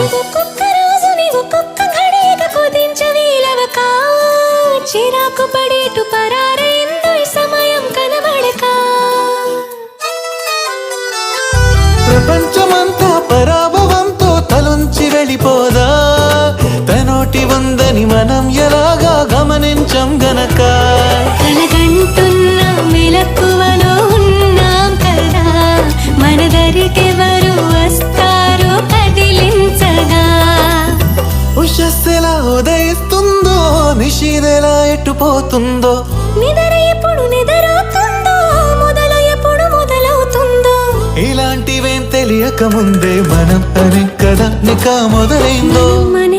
ఒక్కొక్క రోజుని ఒక్కొక్క ఘడియక కుదించ వీలవక చిరాకు పడేటు పరారైందో ఈ సమయం కనబడక. ప్రపంచమంతా పరాభవంతో తలుంచి వెళ్ళిపోదా? తనోటి ఉందని మనం ఎలాగా గమనించం గనక? ఉషస్సెలా ఉదయిస్తుందో నిషీదెలా ఎట్టుపోతుందో. నిద్ర ఎప్పుడు నిద్రవుతుందో మొదలు ఎప్పుడు మొదలవుతుందో. ఇలాంటివేం తెలియక ముందే మనం అనే కదా నిక మొదలైందో. మన